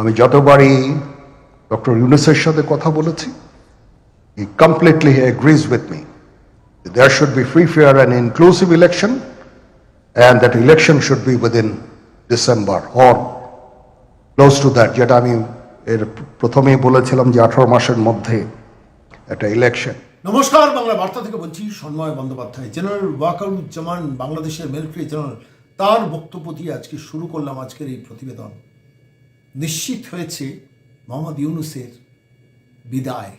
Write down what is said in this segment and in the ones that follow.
আমি যতবারই ডক্টর ইউনুসের সাথে কথা বলেছি he completely agrees with me there should be free fair and inclusive election and that election should be within December or close to that যেটা আমি এর প্রথমেই বলেছিলাম যে আঠারো মাসের মধ্যে একটা ইলেকশন নমস্কার, বাংলা বার্তা থেকে বলছি সন্ময় বন্দ্যোপাধ্যায়, জেনারেল ওয়াকারুজ্জামান, বাংলাদেশের মিলিটারি জেনারেল, তার বক্তব্য দিয়ে আজকে শুরু করলাম আজকের এই প্রতিবেদন। নিশ্চিত হয়েছে মোহাম্মদ ইউনুসের বিদায়।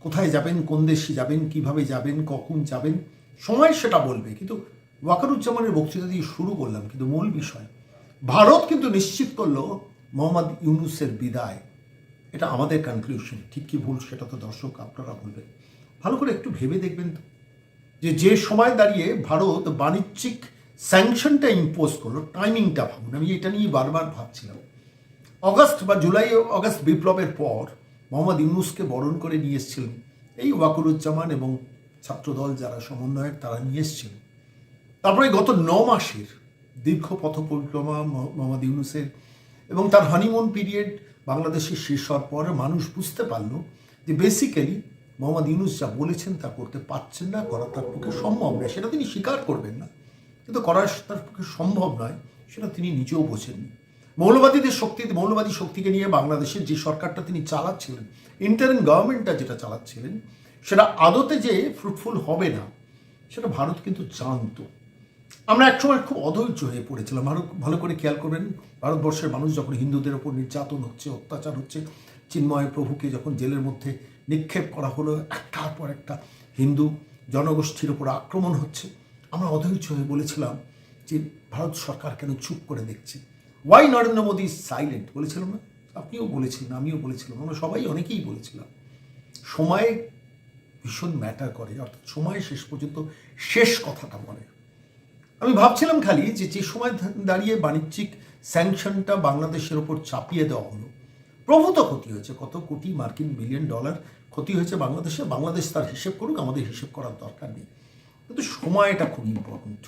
কোথায় যাবেন, কোন দেশে যাবেন, কীভাবে যাবেন, কখন যাবেন, সময় সেটা বলবে। কিন্তু ওয়াকারুজ্জামানের বক্তৃতা দিয়ে শুরু করলাম, কিন্তু মূল বিষয়, ভারত কিন্তু নিশ্চিত করল মোহাম্মদ ইউনুসের বিদায়। এটা আমাদের কনক্লুশন ঠিক কি ভুল সেটা তো দর্শক আপনারা বলবেন। ভালো করে একটু ভেবে দেখবেন তো, যে যে সময় দাঁড়িয়ে ভারত বাণিজ্যিক স্যাংশনটা ইম্পোজ করল টাইমিংটা ভাবুন। আমি এটা নিয়ে বারবার ভাবছিলাম। অগস্ট বা জুলাই অগস্ট বিপ্লবের পর মোহাম্মদ ইউনুসকে বরণ করে নিয়ে এসেছিলেন। এই ওয়াকুরুজ্জামান এবং ছাত্রদল যারা সমন্বয়ক, তারা নিয়ে এসেছিলেন। তারপরে গত ন মাসের দীর্ঘ পথ পরিক্রমা মহ- মোহাম্মদ ইউনুসের এবং তার হানিমুন পিরিয়ড বাংলাদেশে শেষ হওয়ার পর মানুষ বুঝতে পারল যে বেসিক্যালি মোহাম্মদ ইউনুস যা বলেছেন তা করতে পারছেন না, করা তার পক্ষে সম্ভব নয়। সেটা তিনি স্বীকার করবেন না। কিন্তু করা তার পক্ষে সম্ভব নয়, সেটা তিনি নিজেও বোঝেননি। মৌলবাদীদের শক্তি, মৌলবাদী শক্তিকে নিয়ে বাংলাদেশের যে সরকারটা তিনি চালাচ্ছিলেন ইন্টারিম গভর্নমেন্টটা যেটা চালাচ্ছিলেন, সেটা আদতে যে ফ্রুটফুল হবে না, সেটা ভারত কিন্তু জানতো। আমরা একসময় খুব অধৈর্য হয়ে পড়েছিলাম। ভালো ভালো করে খেয়াল করবেন, ভারতবর্ষের মানুষ যখন হিন্দুদের ওপর নির্যাতন হচ্ছে, অত্যাচার হচ্ছে, চিন্ময় প্রভুকে যখন জেলের মধ্যে নিক্ষেপ করা হলো, একটার পর একটা হিন্দু জনগোষ্ঠীর ওপর আক্রমণ হচ্ছে, আমরা অধৈর্য হয়ে বলেছিলাম যে ভারত সরকার কেন চুপ করে দেখছে? ওয়াই নরেন্দ্র মোদী সাইলেন্ট বলেছিলাম না? আপনিও বলেছিলেন আমিও বলেছিলাম। আমরা সবাই অনেকেই বলেছিলাম। সময় ভীষণ ম্যাটার করে, অর্থাৎ সময় শেষ পর্যন্ত শেষ কথাটা বলে। আমি ভাবছিলাম খালি যে যে সময় দাঁড়িয়ে বাণিজ্যিক স্যাংশনটা বাংলাদেশের ওপর চাপিয়ে দেওয়া হলো, প্রভূত ক্ষতি হয়েছে। কত কোটি মার্কিন বিলিয়ন ডলার ক্ষতি হয়েছে বাংলাদেশে, বাংলাদেশ তার হিসেব করুক, আমাদের হিসেব করার দরকার নেই। কিন্তু সময়টা খুব ইম্পর্ট্যান্ট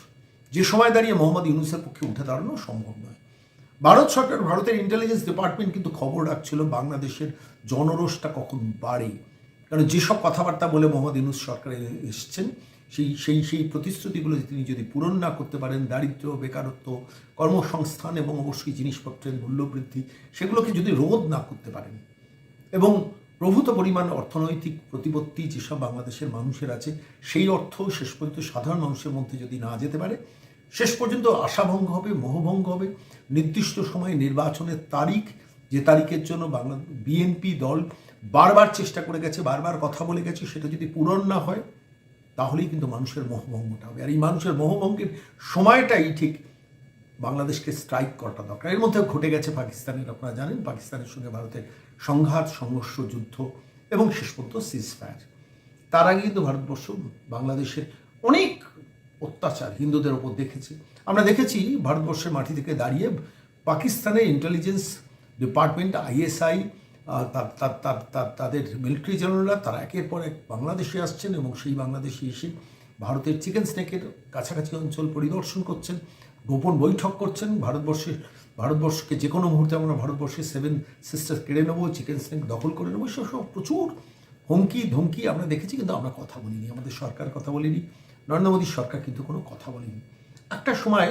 যে সময় দাঁড়িয়ে মোহাম্মদ ইউনুসের পক্ষে উঠে দাঁড়ানো সম্ভব নয়। ভারত সরকার, ভারতের ইন্টেলিজেন্স ডিপার্টমেন্ট কিন্তু খবর রাখছিল বাংলাদেশের জনরোষটা কখন বাড়ে। কারণ যেসব কথাবার্তা বলে মোহাম্মদ ইউনুস সরকারে এসছেন, সেই সেই সেই প্রতিশ্রুতিগুলো তিনি যদি পূরণ না করতে পারেন দারিদ্র্য বেকারত্ব, কর্মসংস্থান এবং অবশ্যই জিনিসপত্রের মূল্যবৃদ্ধি সেগুলোকে যদি রোধ না করতে পারেন এবং প্রভূত পরিমাণ অর্থনৈতিক প্রতিপত্তি যেসব বাংলাদেশের মানুষের আছে, সেই অর্থ শেষ পর্যন্ত সাধারণ মানুষের মধ্যে যদি না যেতে পারে শেষ পর্যন্ত আশাভঙ্গ হবে, মোহভঙ্গ হবে। নির্দিষ্ট সময়ে নির্বাচনের তারিখ, যে তারিখের জন্য বাংলা বিএনপি দল বারবার চেষ্টা করে গেছে, বারবার কথা বলে গেছে, সেটা যদি পূরণ না হয়, তাহলেই কিন্তু মানুষের মোহভঙ্গটা হবে। আর এই মানুষের মোহভঙ্গের সময়টাই ঠিক বাংলাদেশকে স্ট্রাইক করাটা দরকার। এর মধ্যে ঘটে গেছে পাকিস্তানের, আপনারা জানেন, পাকিস্তানের সঙ্গে ভারতের সংঘাত, সংঘর্ষ, যুদ্ধ এবং শেষ পর্যন্ত সিজ ফায়ার তার আগে কিন্তু ভারতবর্ষ বাংলাদেশের অনেক অত্যাচার হিন্দুদের ওপর দেখেছে। আমরা দেখেছি ভারতবর্ষের মাটি থেকে দাঁড়িয়ে পাকিস্তানের ইন্টেলিজেন্স ডিপার্টমেন্ট আইএসআই তাদের মিলিটারি জেনারেলরা তারা একের পর এক বাংলাদেশে আসছেন এবং সেই বাংলাদেশে এসে ভারতের চিকেন স্নেকের কাছাকাছি অঞ্চল পরিদর্শন করছেন, গোপন বৈঠক করছেন। ভারতবর্ষের ভারতবর্ষকে যে কোনো মুহূর্তে আমরা ভারতবর্ষের সেভেন সিস্টার কেড়ে নেব চিকেন স্নেক দখল করে নেব সব সব প্রচুর হুমকি ধমকি আমরা দেখেছি, কিন্তু আমরা কথা বলিনি, আমাদের সরকার কথা বলিনি। নরেন্দ্র মোদীর সরকার কিন্তু কোনো কথা বলেনি। একটা সময়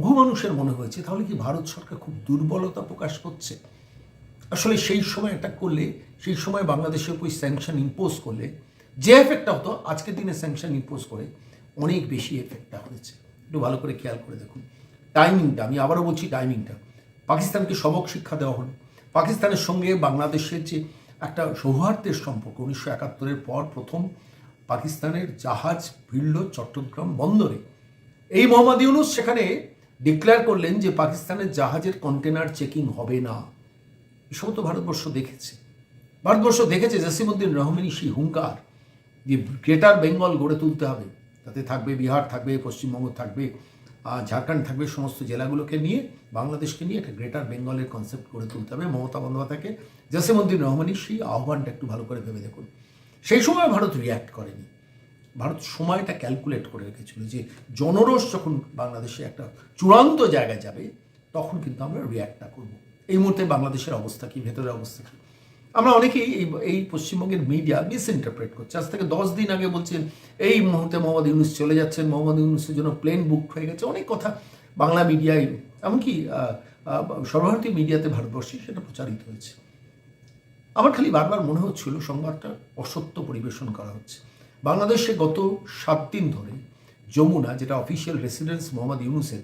বহু মানুষের মনে হয়েছে, তাহলে কি ভারত সরকার খুব দুর্বলতা প্রকাশ করছে? আসলে সেই সময় অ্যাটাক করলে, সেই সময় বাংলাদেশের উপর স্যাংশন ইম্পোজ করলে, যে এফেক্টটা হতো, আজকের দিনে স্যাংশন ইম্পোজ করে, অনেক বেশি এফেক্টটা হয়েছে। একটু ভালো করে খেয়াল করে দেখুন। টাইমিংটা আমি আবারও বলছি টাইমিংটা পাকিস্তানকে সবক শিক্ষা দেওয়া হলো। পাকিস্তানের সঙ্গে বাংলাদেশের যে একটা সৌহার্দ্যের সম্পর্ক, উনিশশো একাত্তরের পর প্রথম পাকিস্তানের জাহাজ ভিড়ল চট্টগ্রাম বন্দরে। এই মোহাম্মদ ইউনুস সেখানে ডিক্লেয়ার করলেন যে পাকিস্তানের জাহাজের কন্টেনার চেকিং হবে না। এসব তো ভারতবর্ষ দেখেছে। ভারতবর্ষ দেখেছে জসিমুদ্দিন রহমানি সেই হুঙ্কার যে গ্রেটার বেঙ্গল গড়ে তুলতে হবে। তাতে থাকবে বিহার, থাকবে পশ্চিমবঙ্গ, থাকবে ঝাড়খণ্ড, থাকবে সমস্ত জেলাগুলোকে নিয়ে বাংলাদেশকে নিয়ে একটা গ্রেটার বেঙ্গলের কনসেপ্ট গড়ে তুলতে হবে। মমতা বন্দ্যোপাধ্যায়কে জসিমুদ্দিন রহমানি সেই আহ্বানটা একটু ভালো করে ভেবে দেখুন। সেই সময় ভারত রিয়্যাক্ট করেনি। ভারত সময়টা ক্যালকুলেট করে রেখেছিল যে জনরোষ যখন বাংলাদেশে একটা চূড়ান্ত জায়গায় যাবে, তখন কিন্তু আমরা রিয়্যাক্টটা করব। এই মুহূর্তে বাংলাদেশের অবস্থা কি, ভেতরের অবস্থা কি? আমরা অনেকেই এই এই পশ্চিমবঙ্গের মিডিয়া মিস ইন্টারপ্রেট করছে। আজ থেকে দশ দিন আগে বলছেন, এই মুহূর্তে মোহাম্মদ ইউনুস চলে যাচ্ছেন, মোহাম্মদ ইউনুসের জন্য প্লেন বুক হয়ে গেছে। অনেক কথা বাংলা মিডিয়ায় এমনকি সর্বভারতীয় মিডিয়াতে ভারতবর্ষে সেটা প্রচারিত হয়েছে। আমার খালি বারবার মনে হচ্ছিল সংবাদটা অসত্য পরিবেশন করা হচ্ছে। বাংলাদেশে গত সাত দিন ধরে যমুনা, যেটা অফিসিয়াল রেসিডেন্স মোহাম্মদ ইউনুসের,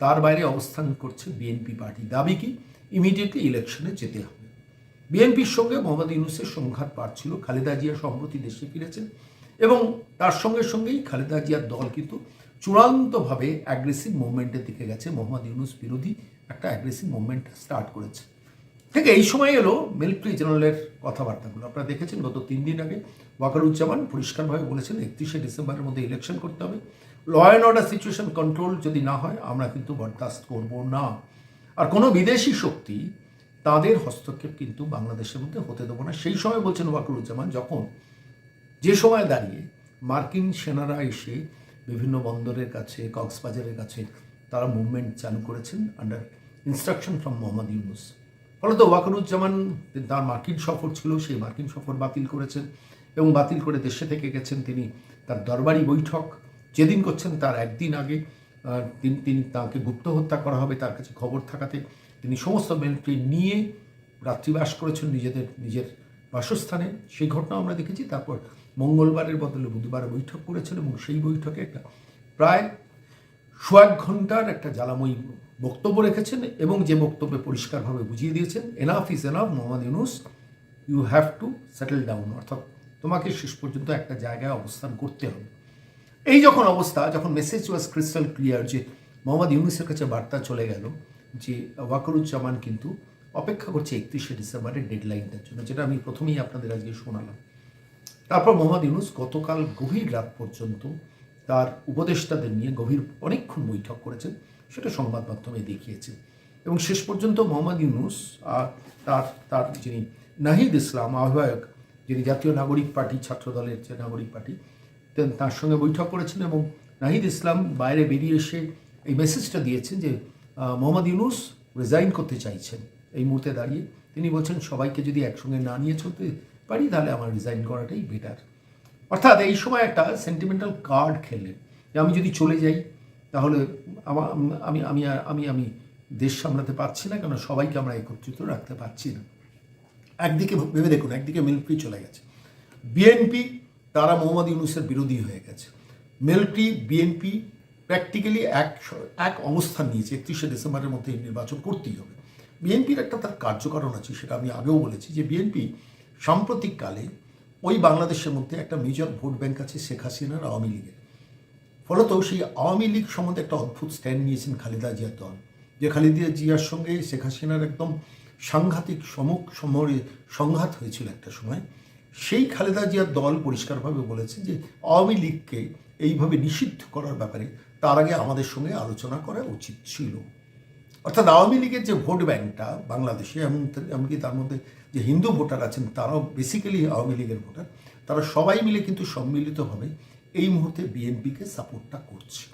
তার বাইরে অবস্থান করছে বিএনপি পার্টি। দাবি কি? ইমিডিয়েটলি ইলেকশনে যেতে হবে। বিএনপির সঙ্গে মোহাম্মদ ইউনুসের সংঘাত বাড়ছিল খালেদা জিয়া সম্প্রতি দেশে ফিরেছেন এবং তার সঙ্গে সঙ্গেই খালেদা জিয়ার দল কিন্তু চূড়ান্তভাবে অ্যাগ্রেসিভ মুভমেন্টের দিকে গেছে। মোহাম্মদ ইউনুস বিরোধী একটা অ্যাগ্রেসিভ মুভমেন্ট স্টার্ট করেছে। ঠিক এই সময় এলো মিলিটারি জেনারেলের কথাবার্তাগুলো। আপনারা দেখেছেন, গত তিন দিন আগে ওয়াকারুজ্জামান পরিষ্কারভাবে বলেছেন, একত্রিশে ডিসেম্বরের মধ্যে ইলেকশন করতে হবে। Law and order situation control যদি না হয়, আমরা কিন্তু বরদাস্ত করব না। আর কোনো বিদেশি শক্তি তাদের হস্তক্ষেপ কিন্তু বাংলাদেশের মধ্যে হতে দেবো না। সেই সময় বলছেন ওয়াকারুজ্জামান, যখন যে সময় দাঁড়িয়ে মার্কিন সেনারা এসে বিভিন্ন বন্দরের কাছে, কক্সবাজারের কাছে তারা মুভমেন্ট চালু করেছেন under instruction from Mohammad Yunus ফলত ওয়াকারুজ্জামান তার মার্কিন সফর ছিল, সেই মার্কিন সফর বাতিল করেছেন এবং বাতিল করে দেশে থেকে গেছেন তিনি তার দরবারি বৈঠক। যেদিন করছেন তার একদিন আগে তিনি তিনি তাকে গুপ্ত হত্যা করা হবে, তার কাছে খবর থাকাতে তিনি সমস্ত মিলিটারি নিয়ে রাত্রিবাস করেছেন নিজেদের, নিজের বাসস্থানে। সেই ঘটনা আমরা দেখেছি। তারপর মঙ্গলবারের বদলে বুধবার বৈঠক করেছেন এবং সেই বৈঠকে একটা প্রায় সোয়াক ঘণ্টার একটা জ্বালাময়ী বক্তব্য রেখেছেন এবং যে বক্তব্যে পরিষ্কারভাবে বুঝিয়ে দিয়েছেন enough is enough Mohammad Yunus you have to settle down অর্থাৎ তোমাকে শেষ পর্যন্ত একটা জায়গায় অবস্থান করতে হবে। এই যখন অবস্থা, যখন মেসেজ ওয়াজ ক্রিস্টাল ক্লিয়ার যে মোহাম্মদ ইউনুসের কাছে বার্তা চলে গেল যে ওয়াকরুজ্জামান কিন্তু অপেক্ষা করছে একত্রিশে ডিসেম্বরের ডেডলাইনটার জন্য, যেটা আমি প্রথমেই আপনাদের আজকে শোনালাম। তারপর মোহাম্মদ ইউনুস গতকাল গভীর রাত পর্যন্ত তার উপদেষ্টাদের নিয়ে গভীর অনেকক্ষণ বৈঠক করেছেন। সেটা সংবাদ মাধ্যমে দেখিয়েছে। এবং শেষ পর্যন্ত মোহাম্মদ ইউনুস আর তার তার যিনি নাহিদ ইসলাম আহ্বায়ক, যিনি জাতীয় নাগরিক পার্টি ছাত্র দলের যে নাগরিক পার্টি তার সঙ্গে বৈঠক করেছেন এবং নাহিদ ইসলাম বাইরে বেরিয়ে এসে এই মেসেজটা দিয়েছেন যে মোহাম্মদ ইউনুস রিজাইন করতে চাইছেন। এই মুহূর্তে দাঁড়িয়ে তিনি বলছেন, সবাইকে যদি একসঙ্গে না নিয়ে চলতে পারি, তাহলে আমার রিজাইন করাটাই বেটার অর্থাৎ এই সময় একটা সেন্টিমেন্টাল কার্ড খেললেন। যে আমি যদি চলে যাই তাহলে আমি আমি আমি আমি দেশ সামলাতে পারছি না কেন সবাইকে আমরা একত্রিত রাখতে পারছি না। একদিকে ভেবে দেখুন, একদিকে মিলিটারি চলে গেছে। বিএনপি, তারা মোহাম্মদ ইউনুসের বিরোধী হয়ে গেছে। মিলিটারি, বিএনপি প্র্যাকটিক্যালি এক এক অবস্থান নিয়েছে, একত্রিশে ডিসেম্বরের মধ্যে নির্বাচন করতেই হবে। বিএনপির একটা তার কার্যকারণ আছে, সেটা আমি আগেও বলেছি যে বিএনপি সাম্প্রতিককালে ওই বাংলাদেশের মধ্যে একটা মেজর ভোট ব্যাংক আছে শেখ হাসিনার আওয়ামী লীগের। ফলত সেই আওয়ামী লীগ সম্বন্ধে একটা অদ্ভুত স্ট্যান্ড নিয়েছেন খালেদা জিয়ার দল, যে খালেদা জিয়ার সঙ্গে শেখ হাসিনার একদম সাংঘাতিক সমুখ সমরে সংঘাত হয়েছিল একটা সময়। সেই খালেদা জিয়ার দল পরিষ্কারভাবে বলেছে যে আওয়ামী লীগকে এইভাবে নিষিদ্ধ করার ব্যাপারে তার আগে আমাদের সঙ্গে আলোচনা করা উচিত ছিল। অর্থাৎ আওয়ামী লীগের যে ভোট ব্যাংকটা বাংলাদেশে, এমন এমনকি তার মধ্যে যে হিন্দু ভোটার আছেন, তারাও বেসিক্যালি আওয়ামী লীগের ভোটার। তারা সবাই মিলে কিন্তু সম্মিলিতভাবে এই মুহূর্তে বিএনপিকে সাপোর্টটা করছে।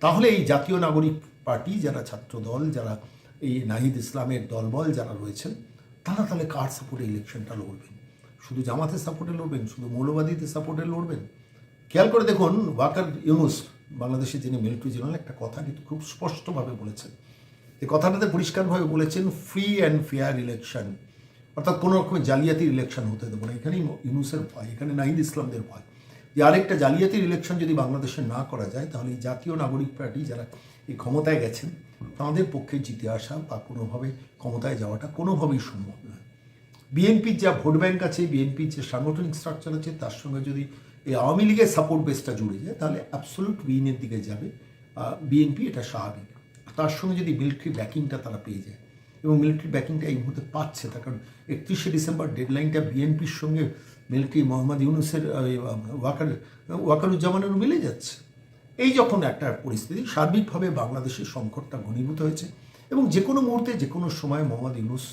তাহলে এই জাতীয় নাগরিক পার্টি, যারা ছাত্র দল যারা এই নাহিদ ইসলামের দলবল যারা রয়েছেন, তারা তাহলে কার সাপোর্টে ইলেকশনটা লড়বেন? শুধু জামাতের সাপোর্টে লড়বেন? শুধু মৌলবাদীদের সাপোর্টে লড়বেন? খেয়াল করে দেখুন, ওয়াকার ইউনুস, বাংলাদেশের যিনি মিলিটারি জেনারেল, একটা কথা কিন্তু খুব স্পষ্টভাবে বলেছেন। এই কথাটাতে পরিষ্কারভাবে বলেছেন ফ্রি অ্যান্ড ফেয়ার ইলেকশন অর্থাৎ কোনো রকমের জালিয়াতির ইলেকশন হতে দেবো না। এখানেই ইউনুসের ভয়, এখানে নাহিদ ইসলামদের ভয়। যে আরেকটা জালিয়াতির ইলেকশন যদি বাংলাদেশে না করা যায়, তাহলে এই জাতীয় নাগরিক পার্টি যারা এই ক্ষমতায় গেছেন, তাদের পক্ষে জিতে আসা বা কোনোভাবে ক্ষমতায় যাওয়াটা কোনোভাবেই সম্ভব নয়। বিএনপির যা ভোট ব্যাংক আছে, বিএনপির যে সাংগঠনিক স্ট্রাকচার আছে, তার সঙ্গে যদি এই আওয়ামী লীগের সাপোর্ট বেসটা জুড়ে যায়, তাহলে অ্যাবসোলুট উইনের দিকে যাবে। বিএনপি এটা স্বাভাবিক। তার সঙ্গে যদি মিলিটারি ব্যাকিংটা তারা পেয়ে যায় এবং মিলিটারি ব্যাকিংটা এই মুহূর্তে পাচ্ছে তার কারণ একত্রিশে ডিসেম্বর ডেডলাইনটা বিএনপির সঙ্গে মিলিটারি মোহাম্মদ ইউনুসের ওয়াকার, ওয়াকারুজ্জামানেরও মিলে যাচ্ছে। এই যখন একটা পরিস্থিতি সার্বিকভাবে বাংলাদেশের সংকটটা ঘনীভূত হয়েছে এবং যে কোনো মুহূর্তে যে কোনো সময় মোহাম্মদ ইউনুস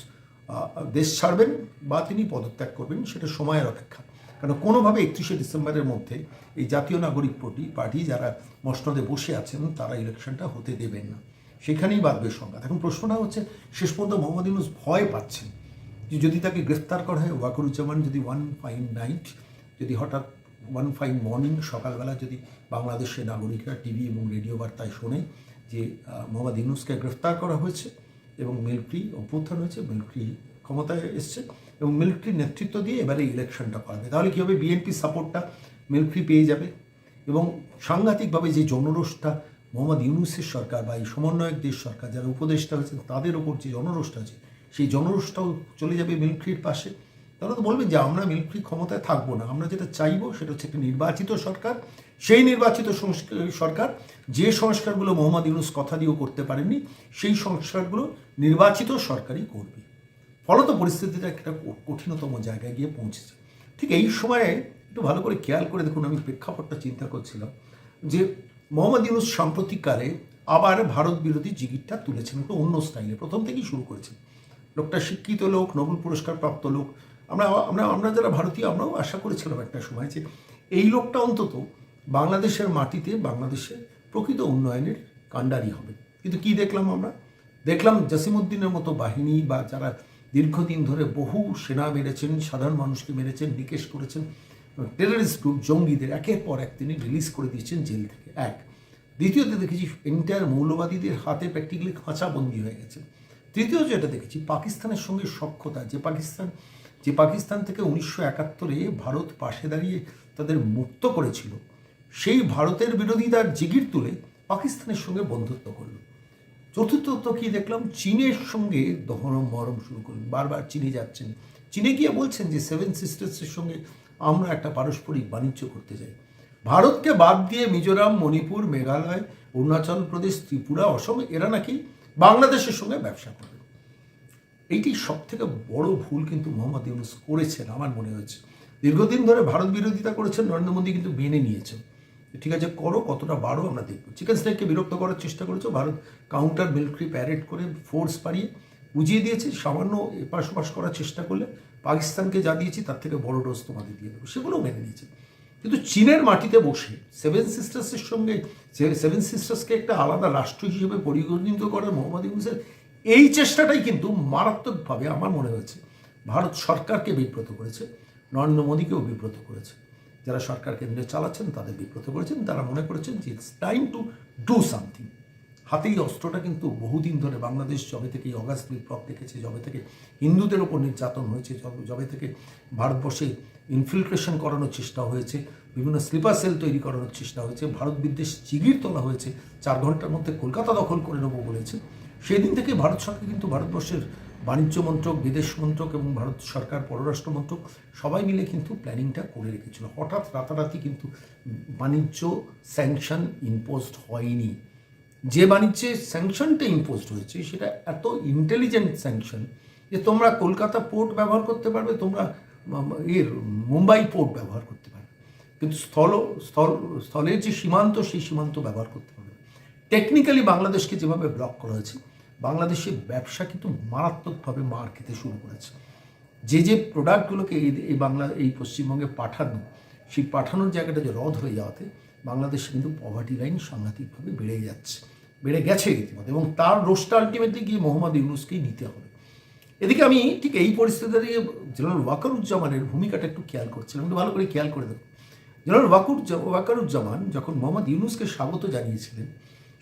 দেশ ছাড়বেন বা তিনি পদত্যাগ করবেন, সেটা সময়ের অপেক্ষা। কারণ কোনোভাবে একত্রিশে ডিসেম্বরের মধ্যে এই জাতীয় নাগরিক পার্টি পার্টি যারা মসনদে বসে আছেন, তারা ইলেকশনটা হতে দেবেন না। সেখানেই বাঁধবে সংঘাত। এখন প্রশ্নটা হচ্ছে, শেষ পর্যন্ত মোহাম্মদ ইউনুস ভয় পাচ্ছেন যে যদি তাকে গ্রেফতার করা হয়, ওয়াকরুজ্জামান যদি ওয়ান ফাইন নাইট যদি হঠাৎ ওয়ান ফাইন মর্নিং সকালবেলা যদি বাংলাদেশের নাগরিকরা টিভি এবং রেডিও বার্তায় শোনে যে মোহাম্মদ ইউনুসকে গ্রেফতার করা হয়েছে এবং মিলিটারি অভ্যুত্থান হয়েছে, মিলিটারি ক্ষমতায় এসছে এবং মিলিটারি নেতৃত্ব দিয়ে এবারে ইলেকশনটা করাবে তাহলে কী হবে? বিএনপি সাপোর্টটা মিলিটারি পেয়ে যাবে এবং সাংঘাতিকভাবে যে জনরোষটা মোহাম্মদ ইউনুসের সরকার বা এই সমন্বয়ক দেশ সরকার যারা উপদেষ্টা হয়েছেন, তাদের ওপর যে জনরোষটা আছে, সেই জনরোষটাও চলে যাবে মিলিটারির পাশে। তারা তো বলবেন যে আমরা মিলিটারি ক্ষমতায় থাকব না। আমরা যেটা চাইব সেটা হচ্ছে একটা নির্বাচিত সরকার, সেই নির্বাচিত সরকার, যে সংস্কারগুলো মোহাম্মদ ইউনুস কথা দিয়েও করতে পারেননি, সেই সংস্কারগুলো নির্বাচিত সরকারই করবে। ফলত পরিস্থিতিটা একটা কঠিনতম জায়গায় গিয়ে পৌঁছেছে। ঠিক এই সময়ে একটু ভালো করে খেয়াল করে দেখুন, আমি প্রেক্ষাপটটা চিন্তা করছিলাম যে মোহাম্মদ ইউনুস সাম্প্রতিককালে আবার ভারত বিরোধী জিগিরটা তুলেছেন একটু অন্য স্টাইলে। প্রথম থেকেই শুরু করেছেন। লোকটা শিক্ষিত লোক, নোবেল পুরস্কার প্রাপ্ত লোক। আমরা আমরা আমরা যারা ভারতীয়, আমরাও আশা করেছিলাম একটা সময় যে এই লোকটা অন্তত বাংলাদেশের মাটিতে বাংলাদেশের প্রকৃত উন্নয়নের কাণ্ডারি হবে। কিন্তু কি দেখলাম আমরা? দেখলাম জাসিমুদ্দিনের মতো বাহিনী বা যারা দীর্ঘদিন ধরে বহু সেনা মেরেছেন, সাধারণ মানুষকে মেরেছেন, নিকেশ করেছেন টেররিস্ট গ্রুপ জঙ্গিদের একের পর এক তিনি রিলিজ করে দিয়েছেন জেল থেকে। এক, দ্বিতীয়ত দেখেছি এন্টায়ার মৌলবাদীদের হাতে প্র্যাকটিক্যালি খাঁচাবন্দি হয়ে গেছে। তৃতীয় যেটা দেখেছি, পাকিস্তানের সঙ্গে সক্ষতা যে পাকিস্তান যে পাকিস্তান থেকে উনিশশো একাত্তরে ভারত পাশে দাঁড়িয়ে তাদের মুক্ত করেছিল, সেই ভারতের বিরোধিতার জিগির তুলে পাকিস্তানের সঙ্গে বন্ধুত্ব করল। চতুর্থত কি দেখলাম, চীনের সঙ্গে দহন মরম শুরু করলেন, বারবার চীনে যাচ্ছেন চীনে গিয়ে বলছেন যে সেভেন সিস্টার্সের সঙ্গে আমরা একটা পারস্পরিক বাণিজ্য করতে চাই। ভারতকে বাদ দিয়ে মিজোরাম, মণিপুর, মেঘালয়, অরুণাচল প্রদেশ, ত্রিপুরা, অসম, এরা নাকি বাংলাদেশের সঙ্গে ব্যবসা করবে এইটি সব থেকে বড় ভুল কিন্তু মোহাম্মদ ইউনুস করেছেন, আমার মনে হয়েছে। দীর্ঘদিন ধরে ভারত বিরোধিতা করেছেন, নরেন্দ্র মোদী কিন্তু মেনে নিয়েছেন। ঠিক আছে, করো, কতটা বাড়ো আমরা দেখব। চিকেন স্নেককে বিরক্ত করার চেষ্টা করেছে, ভারত কাউন্টার মিলিটারি প্যারেড করে ফোর্স পাড়িয়ে বুঝিয়ে দিয়েছে, সামান্য এপাশ করার চেষ্টা করলে পাকিস্তানকে যা দিয়েছি, তার থেকে বড় ডোজ তোমাদের দিয়ে দেবো। সেগুলোও মেনে নিয়েছে। কিন্তু চীনের মাটিতে বসে সেভেন সিস্টার্সের সঙ্গে সেভেন সিস্টার্সকে একটা আলাদা রাষ্ট্র হিসেবে পরিগণিত করার মোহাম্মদ ইউনুসের, এই চেষ্টাটাই কিন্তু মারাত্মকভাবে আমার মনে হয়েছে, ভারত সরকারকে বিব্রত করেছে, নরেন্দ্র মোদীকেও বিব্রত করেছে। যারা সরকার কেন্দ্রে চালাচ্ছেন, তাদের বিব্রত করেছেন, তারা মনে করেছেন যে it's time to do something হাতেই অস্ত্রটা কিন্তু বহুদিন ধরে বাংলাদেশ যবে থেকে অগাস্ট বিপ্লব দেখেছে, যবে থেকে হিন্দুদের ওপর নির্যাতন হয়েছে, যবে- থেকে ভারতবর্ষে ইনফিল্ট্রেশন করানোর চেষ্টা হয়েছে, বিভিন্ন স্লিপার সেল তৈরি করানোর চেষ্টা হয়েছে, ভারত বিদ্বেষ চিগির তোলা হয়েছে, চার ঘণ্টার মধ্যে কলকাতা দখল করে নেব বলেছে। সেই দিন থেকে ভারত সরকার কিন্তু ভারতবর্ষের বাণিজ্য মন্ত্রক, বিদেশ মন্ত্রক এবং ভারত সরকার, পররাষ্ট্র মন্ত্রক সবাই মিলে কিন্তু প্ল্যানিংটা করে রেখেছিল। হঠাৎ রাতারাতি কিন্তু বাণিজ্য স্যাংশন ইম্পোজড হয়নি। যে বাণিজ্যে স্যাংশনটা ইম্পোজড হয়েছে, সেটা এত ইন্টেলিজেন্ট স্যাংশন যে তোমরা কলকাতা পোর্ট ব্যবহার করতে পারবে, তোমরা এর মুম্বাই পোর্ট ব্যবহার করতে পারবে। কিন্তু স্থল স্থল, স্থলের যে সীমান্ত, সেই সীমান্ত ব্যবহার করতে পারবে টেকনিক্যালি বাংলাদেশকে যেভাবে ব্লক করা হয়েছে বাংলাদেশের ব্যবসা কিন্তু মারাত্মকভাবে মার খেতে শুরু করেছে। যে যে প্রোডাক্টগুলোকে এই বাংলা, এই পশ্চিমবঙ্গে পাঠানো, সেই পাঠানোর জায়গাটা যে রদ হয়ে যাওয়াতে বাংলাদেশে কিন্তু পভার্টি লাইন সাংঘাতিকভাবে বেড়ে যাচ্ছে। বেড়ে গেছে ইতিমধ্যে এবং তার রোষটা আলটিমেটলি গিয়ে মোহাম্মদ ইউনুসকেই নিতে হবে। এদিকে আমি ঠিক এই পরিস্থিতিতে জেনারেল ওয়াকারুজ্জামানের ভূমিকাটা একটু খেয়াল করছিলাম, একটু ভালো করে খেয়াল করে দেখুন। জেনারেল ওয়াকুর ওয়াকারুজ্জামান যখন মোহাম্মদ ইউনুসকে স্বাগত জানিয়েছিলেন,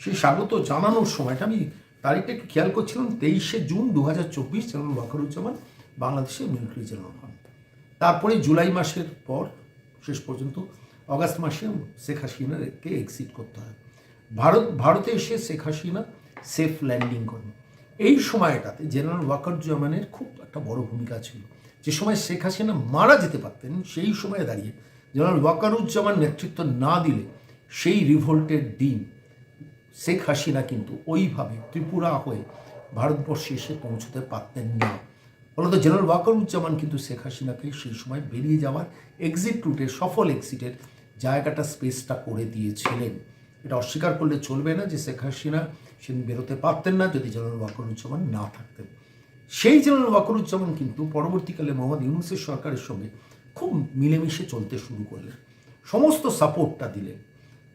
সেই স্বাগত জানানোর সময়টা আমি তারিখটা একটু খেয়াল করছিলাম, তেইশে জুন দু হাজার চব্বিশ জেনারেল ওয়াকারুজ্জামান বাংলাদেশের মিলিটারি জেনারেল হন। তারপরে জুলাই মাসের পর, শেষ পর্যন্ত, অগাস্ট মাসে শেখ হাসিনাকে এক্সিট করতে হয়। ভারত, ভারতে এসে শেখ হাসিনা সেফ ল্যান্ডিং করেন। এই সময়টাতে জেনারেল ওয়াকারুজ্জামানের খুব একটা বড় ভূমিকা ছিল। যে সময় শেখ হাসিনা মারা যেতে পারতেন, সেই সময়ে দাঁড়িয়ে জেনারেল ওয়াকারুজ্জামান নেতৃত্ব না দিলে সেই রিভোল্টের দিন শেখ হাসিনা কিন্তু ওইভাবে ত্রিপুরা হয়ে ভারতবর্ষে এসে পৌঁছতে পারতেন না। ফলত জেনারেল ওয়াকারুজ্জামান কিন্তু শেখ হাসিনাকে সেই সময় বেরিয়ে যাওয়ার এক্সিট রুটের সফল এক্সিটের জায়গাটা স্পেসটা করে দিয়েছিলেন। এটা অস্বীকার করলে চলবে না যে শেখ হাসিনা সেদিন বেরোতে পারতেন না যদি জেনারেল ওয়াকারুজ্জামান না থাকতেন। সেই জেনারেল ওয়াকারুজ্জামান কিন্তু পরবর্তীকালে মোহাম্মদ ইউনুসের সরকারের সঙ্গে খুব মিলেমিশে চলতে শুরু করলেন। সমস্ত সাপোর্টটা দিলেন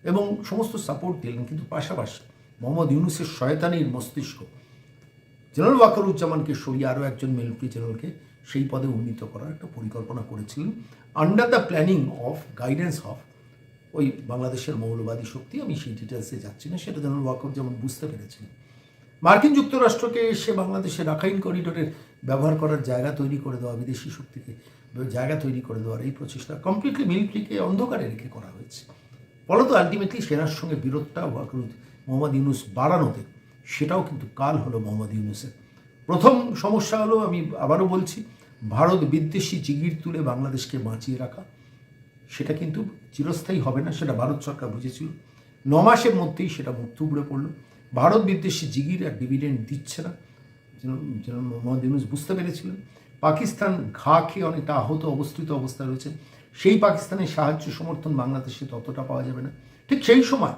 এবং সমস্ত সাপোর্ট দিলেন কিন্তু পাশাপাশি মোহাম্মদ ইউনুসের শয়তানির মস্তিষ্ক জেনারেল ওয়াকারুজ্জামানকে সরিয়ে আরও একজন মিলিটারি জেনারেলকে সেই পদে উন্নীত করার একটা পরিকল্পনা করেছিলেন। Under the planning of guidance of ওই বাংলাদেশের মৌলবাদী শক্তি, আমি সেই ডিটেলসে যাচ্ছি না, সেটা জেনারেল যেমন বুঝতে পেরেছিলেন মার্কিন যুক্তরাষ্ট্রকে এসে বাংলাদেশের রাখাইন করিডোরের ব্যবহার করার জায়গা তৈরি করে দেওয়া, বিদেশি শক্তিকে জায়গা তৈরি করে দেওয়ার এই প্রচেষ্টা কমপ্লিটলি মিলিটারিকে অন্ধকারে রেখে করা হয়েছে। ফলত আলটিমেটলি সেনার সঙ্গে বিরোধটা ওয়াকরুদ মোহাম্মদ ইউনুস বাড়ানোতে, সেটাও কিন্তু কাল হলো মোহাম্মদ ইউনুসের। প্রথম সমস্যা হলো, আমি আবারও বলছি, ভারত বিদ্বেষী জিগির তুলে বাংলাদেশকে বাঁচিয়ে রাখা সেটা কিন্তু চিরস্থায়ী হবে না, সেটা ভারত সরকার বুঝেছিল। ন মাসের মধ্যেই সেটা মুখ থুবড়ে পড়ল। ভারত বিদ্বেষী জিগির আর ডিভিডেন্ড দিচ্ছে না। যেন- মোহাম্মদ ইউনুস বুঝতে পেরেছিলেন। পাকিস্তান ঘা খেয়ে অনেকটা আহত অবস্থিত অবস্থায় রয়েছে। সেই পাকিস্তানের সাহায্য সমর্থন বাংলাদেশে ততটা পাওয়া যাবে না। ঠিক সেই সময়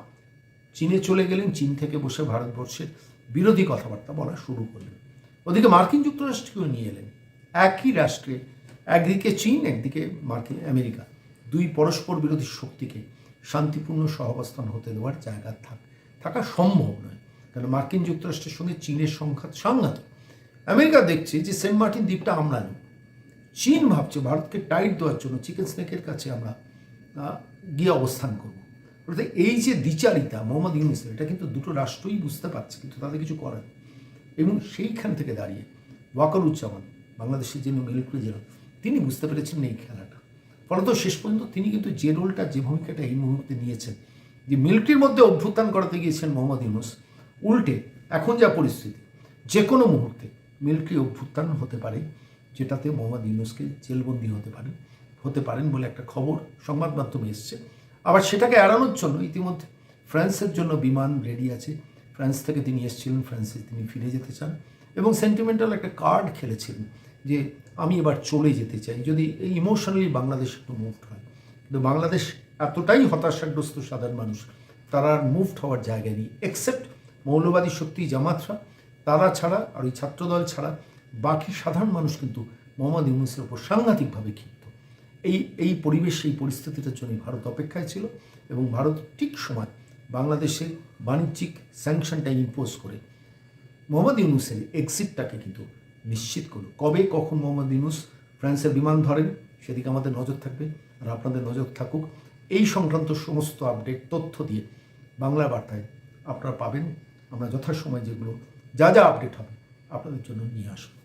চীনে চলে গেলেন, চীন থেকে বসে ভারতবর্ষের বিরোধী কথাবার্তা বলা শুরু করলেন। ওদিকে মার্কিন যুক্তরাষ্ট্রকেও নিয়ে এলেন। একই রাষ্ট্রে, একদিকে চীন, একদিকে মার্কিন আমেরিকা। দুই পরস্পর বিরোধী শক্তিকে শান্তিপূর্ণ সহাবস্থান হতে দেওয়ার জায়গা থাক থাকা সম্ভব নয়। কারণ মার্কিন যুক্তরাষ্ট্রের সঙ্গে চীনের সংঘাত সাংঘাতিক। আমেরিকা দেখছে যে সেন্ট মার্টিন দ্বীপটা আমরা নেব চীন ভাবছে ভারতকে টাইট দেওয়ার জন্য চিকেন স্নেকের কাছে আমরা গিয়ে অবস্থান করব। অর্থাৎ এই যে দ্বিচারিতা মোহাম্মদ ইউনুসের এটা কিন্তু দুটো রাষ্ট্রই বুঝতে পারছে, কিন্তু তাদের কিছু করার। এবং সেইখান থেকে দাঁড়িয়ে ওয়াকারুজ্জামান, বাংলাদেশের যিনি মিলিটারি জেনারেল, তিনি বুঝতে পেরেছেন এই খেলাটা। ফলত শেষ পর্যন্ত তিনি কিন্তু যে রোলটা, যে ভূমিকাটা এই মুহূর্তে নিয়েছেন, যে মিলিটারির মধ্যে অভ্যুত্থান করাতে গিয়েছেন মোহাম্মদ ইউনুস, উল্টে এখন যা পরিস্থিতি যে কোনো মুহূর্তে মিলিটারি অভ্যুত্থান হতে পারে, যেটাতে মোহাম্মদ ইউনুসকে জেলবন্দি হতে পারে, হতে পারেন বলে একটা খবর সংবাদ মাধ্যমে এসছে। আবার সেটাকে এড়ানোর জন্য ইতিমধ্যে ফ্রান্সের জন্য বিমান রেডি আছে। ফ্রান্স থেকে তিনি এসেছিলেন, ফ্রান্সে তিনি ফিরে যেতে চান এবং সেন্টিমেন্টাল একটা কার্ড খেলেছিলেন। যে আমি এবার চলে যেতে চাই। যদি এই ইমোশনালি বাংলাদেশ একটু মুভড হয়। কিন্তু বাংলাদেশ এতটাই হতাশাগ্রস্ত সাধারণ মানুষ, তারা আর মুভড হওয়ার জায়গা নেই। এক্সেপ্ট মৌলবাদী শক্তি জামাতরা, তারা ছাড়া আর ওই ছাত্রদল ছাড়া বাকি সাধারণ মানুষ কিন্তু মোহাম্মদ ইউনুসের ওপর সাংঘাতিকভাবে ক্ষিপ্ত। এই এই পরিবেশ, এই পরিস্থিতিটার জন্য ভারত অপেক্ষায় ছিল এবং ভারত ঠিক সময় বাংলাদেশে বাণিজ্যিক স্যাংশনটা ইম্পোজ করে মোহাম্মদ ইউনুসের এক্সিটটাকে কিন্তু নিশ্চিত করুন কবে কখন মোহাম্মদ ইউনুস ফ্রান্সের বিমান ধরেন, সেদিকে আমাদের নজর থাকবে আর আপনাদের নজর থাকুক। এই সংক্রান্ত সমস্ত আপডেট, তথ্য দিয়ে বাংলা বার্তায় আপনারা পাবেন। আমরা যথাসময় যেগুলো, যা যা আপডেট হবে আপনাদের জন্য নিয়ে আসব।